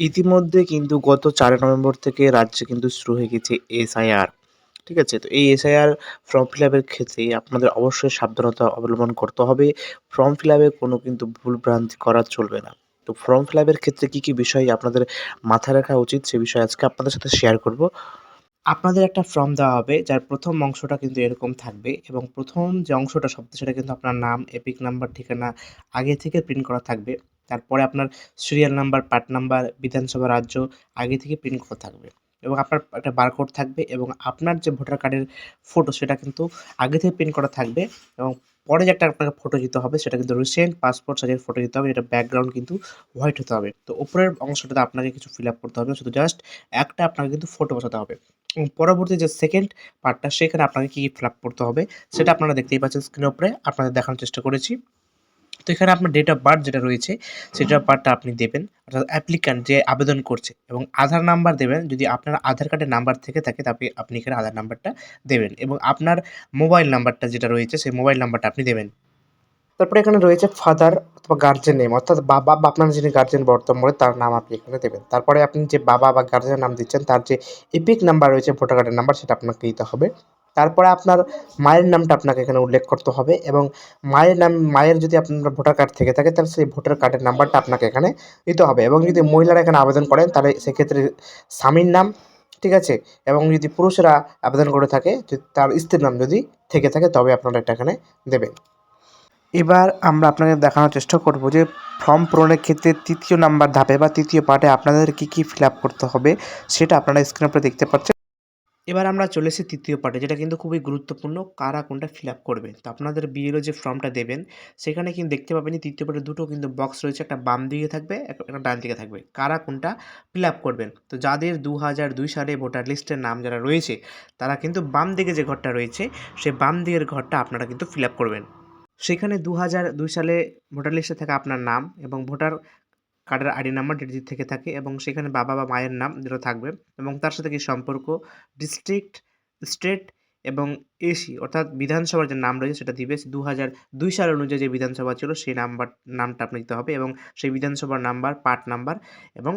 ইতিমধ্যে কিন্তু গত চার নভেম্বর থেকে রাজ্যে কিন্তু শুরু হয়ে গেছে এসআইআর, ঠিক আছে? তো এই এসআইআর ফর্ম ফিল আপের ক্ষেত্রে আপনাদের অবশ্যই সাবধানতা অবলম্বন করতে হবে। ফর্ম ফিল আপে কোনো কিন্তু ভুল ভ্রান্তি করা চলবে না। তো ফর্ম ফিল আপের ক্ষেত্রে কী কী বিষয় আপনাদের মাথায় রাখা উচিত সে বিষয়ে আজকে আপনাদের সাথে শেয়ার করব। আপনাদের একটা ফর্ম দেওয়া হবে, যার প্রথম অংশটা কিন্তু এরকম থাকবে এবং প্রথম যে অংশটা শব্দ সেটা কিন্তু আপনার নাম, এপিক নাম্বার, ঠিকানা আগে থেকে প্রিন্ট করা থাকবে। তারপরে আপনার সিরিয়াল নাম্বার পার্ট নাম্বার বিধানসভা রাজ্য, আগে থেকে প্রিন্ট করা থাকবে। এবং আপনার একটা বারকোড থাকবে এবং আপনার যে ভোটার কার্ডের ফটো সেটা কিন্তু আগে থেকে প্রিন্ট করা থাকবে এবং পরে যে একটা আপনাকে ফটো দিতে হবে সেটা কিন্তু রিসেন্ট পাসপোর্ট সাইজের ফটো দিতে হবে এটা ব্যাকগ্রাউন্ড কিন্তু হোয়াইট হতে হবে। তো উপরের অংশটাতে আপনাকে কিছু ফিল আপ করতে হবে, শুধু জাস্ট একটা আপনাকে কিন্তু ফটো বসাতে হবে। এবং পরবর্তী যে সেকেন্ড পার্টটা সেখানে আপনাকে কী কী ফিল আপ করতে হবে, সেটা আপনারা দেখতেই পাচ্ছেন স্ক্রিনের উপরে। আপনাদের দেখানোর চেষ্টা করেছি। তো এখানে আপনার ডেট অফ বার্থ যেটা রয়েছে সেই ডেট অফ বার্থটা আপনি দেবেন। অর্থাৎ অ্যাপ্লিক্যান্ট যে আবেদন করছে এবং আধার নাম্বার দেবেন যদি আপনার আধার কার্ডের নাম্বার থেকে থাকে তবে আপনি এখানে আধার নাম্বারটা দেবেন এবং আপনার মোবাইল নাম্বারটা যেটা রয়েছে সেই মোবাইল নাম্বারটা আপনি দেবেন। তারপরে এখানে রয়েছে ফাদার অথবা গার্জেন নেম অর্থাৎ বাবা বা আপনার যিনি গার্জেন বর্তমানে তার নাম আপনি এখানে দেবেন। তারপরে আপনি যে বাবা বা গার্জেনের নাম দিচ্ছেন তার যে এপিক নাম্বার রয়েছে ভোটার কার্ডের নাম্বার সেটা আপনাকে দিতে হবে। তারপরে আপনার মায়ের নামটা আপনাকে এখানে উল্লেখ করতে হবে এবং মায়ের নাম, মায়ের যদি আপনার ভোটার কার্ড থেকে থাকে, তাহলে সেই ভোটার কার্ডের নাম্বারটা আপনাকে এখানে দিতে হবে এবং যদি মহিলারা এখানে আবেদন করেন, তাহলে সেক্ষেত্রে স্বামীর নাম, ঠিক আছে? এবং যদি পুরুষেরা আবেদন করে থাকে তার স্ত্রীর নাম যদি থেকে থাকে, তবে আপনারা এটা এখানে দেবেন। এবার আমরা আপনাকে দেখানোর চেষ্টা করব যে ফর্ম পূরণের ক্ষেত্রে তৃতীয় নাম্বার ধাপে বা তৃতীয় পার্টে আপনাদের কী কী ফিল করতে হবে, সেটা আপনারা স্ক্রিনের উপরে দেখতে পাচ্ছেন। এবার আমরা চলে এসেছি তৃতীয় পার্টে যেটা কিন্তু খুবই গুরুত্বপূর্ণ, কারা কোনটা ফিল আপ করবে। তো আপনাদের বিএলও যে ফর্মটা দেবেন, সেখানে কিন্তু দেখতে পাবেন তৃতীয় পার্টে দুটো কিন্তু বক্স রয়েছে, একটা বাম দিকে থাকবে একটা একটা ডান দিকে থাকবে। কারা কোনটা ফিল আপ করবেন? তো যাদের দু হাজার দুই সালে ভোটার লিস্টের নাম যারা রয়েছে, তারা কিন্তু বাম দিকে যে ঘরটা রয়েছে সেই বাম দিকের ঘরটা আপনারা কিন্তু ফিল আপ করবেন। সেখানে দু হাজার দুই সালে ভোটার লিস্টে থাকা আপনার নাম এবং ভোটার কার্ডের আইডি নাম্বার যেটি থেকে থাকে এবং সেখানে বাবা বা মায়ের নাম যেটা থাকবে এবং তার সাথে কি সম্পর্ক ডিস্ট্রিক্ট স্টেট এবং এসি অর্থাৎ বিধানসভার যে নাম রয়েছে সেটা দিবে। দু হাজার দুই সাল অনুযায়ী যে বিধানসভা ছিল সেই নাম্বার, নামটা আপনি দিতে হবে এবং সেই বিধানসভার নাম্বার, পার্ট নাম্বার এবং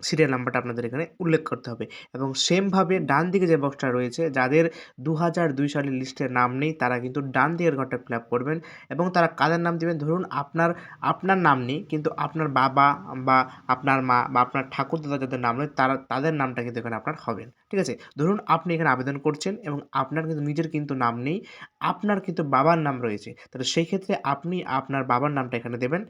সিরিয়াল নাম্বারটা আপনাদের এখানে উল্লেখ করতে হবে। এবং সেমভাবে ডান দিকে যে বক্সটা রয়েছে, যাদের দু হাজার দুই সালের লিস্টে নাম নেই, তারা কিন্তু ডান দিকের ঘরটা ফিল করবেন এবং তারা কাদের নাম দেবেন? ধরুন আপনার আপনার নাম নেই, কিন্তু আপনার বাবা বা আপনার মা বা আপনার ঠাকুর দাদা যাদের নাম নেই, তারা, তাদের নামটা কিন্তু এখানে আপনার হবেন ঠিক আছে? ধরুন আপনি এখানে আবেদন করছেন এবং আপনার কিন্তু নিজের কিন্তু নাম নেই, আপনার কিন্তু বাবার নাম রয়েছে। তাহলে সেই ক্ষেত্রে আপনি আপনার বাবার নামটা এখানে দেবেন।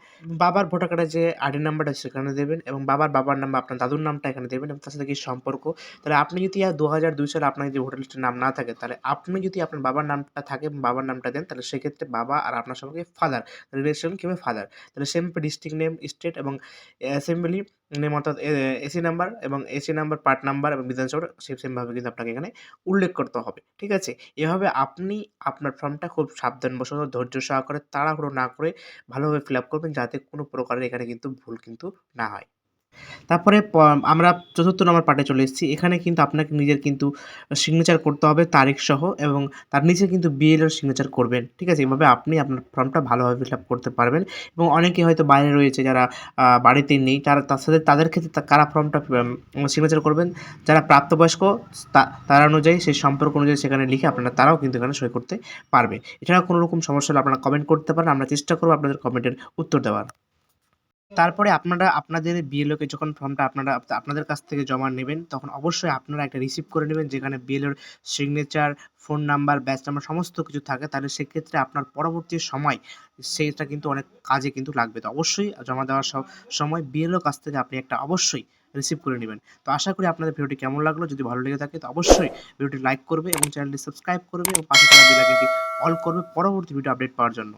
বাবার ভোটার কার্ডের যে আইডি নাম্বারটা সেখানে দেবেন এবং বাবার বাবার নাম আপনার দাদুর নামটা এখানে দেবেন এবং তার সাথে কি সম্পর্ক। তাহলে আপনি যদি দু হাজার দুই সালে আপনার যদি ভোটার লিস্টের নাম না থাকে, তাহলে আপনি যদি আপনার বাবার নামটা থাকে বাবার নামটা দেন, তাহলে সেক্ষেত্রে বাবা আর আপনার সঙ্গে ফাদার রিলেশন কীভাবে ফাদার তাহলে সেম ডিস্ট্রিক্ট নেম স্টেট এবং অ্যাসেম্বলি নেম অর্থাৎ এসি নাম্বার এবং এসি নাম্বার পার্ট নাম্বার এবং বিধানসভার সেম সেমভাবে কিন্তু আপনাকে এখানে উল্লেখ করতে হবে। ঠিক আছে? এভাবে আপনি আপনার ফর্মটা খুব সাবধানবশত ধৈর্য সহকারে তাড়াহুড়ো না করে ভালোভাবে ফিল আপ করবেন, যাতে কোনো প্রকারের এখানে কিন্তু ভুল কিন্তু না হয়। তারপরে আমরা চতুর্থ নম্বর পার্টে চলে এসেছি। এখানে কিন্তু আপনাকে নিজের কিন্তু সিগনেচার করতে হবে তারিখ সহ এবং তার নিচে কিন্তু বিএলওর সিগনেচার করবেন। ঠিক আছে? এভাবে আপনি আপনার ফর্মটা ভালোভাবে ফিল আপ করতে পারবেন এবং অনেকে হয়তো বাইরে রয়েছে যারা বাড়িতে নেই, তারা তার সাথে, তাদের ক্ষেত্রে কারা ফর্মটা সিগনেচার করবেন? যারা প্রাপ্তবয়স্ক তারা অনুযায়ী, সেই সম্পর্ক অনুযায়ী সেখানে লিখে আপনারা, তারাও কিন্তু এখানে সই করতে পারবে। এছাড়া কোনো রকম সমস্যা হলে আপনারা কমেন্ট করতে পারেন। আমরা চেষ্টা করব আপনাদের কমেন্টের উত্তর দেওয়ার। তারপরে আপনারা, আপনাদের বিএলওকে যখন ফর্মটা আপনারা, আপনাদের কাছ থেকে জমা নেবেন। তখন অবশ্যই আপনারা একটা রিসিভ করে নেবেন, যেখানে বিএলওর signature phone number batch number সমস্ত কিছু থাকে। তাহলে সেক্ষেত্রে আপনার পরবর্তী সময় সেটা কিন্তু অনেক কাজে কিন্তু লাগবে। তো অবশ্যই জমা দেওয়ার স- সময় বিএলওর কাছ থেকে আপনি একটা অবশ্যই রিসিভ করে নেবেন। তো আশা করি আপনাদের ভিডিওটি কেমন লাগল, যদি ভালো লেগে থাকে তো অবশ্যই ভিডিওটি লাইক করবে এবং চ্যানেলটি সাবস্ক্রাইব করবে এবং পাশে থাকা বেল আইকনটি অল করবে পরবর্তী ভিডিও আপডেট পাওয়ার জন্য।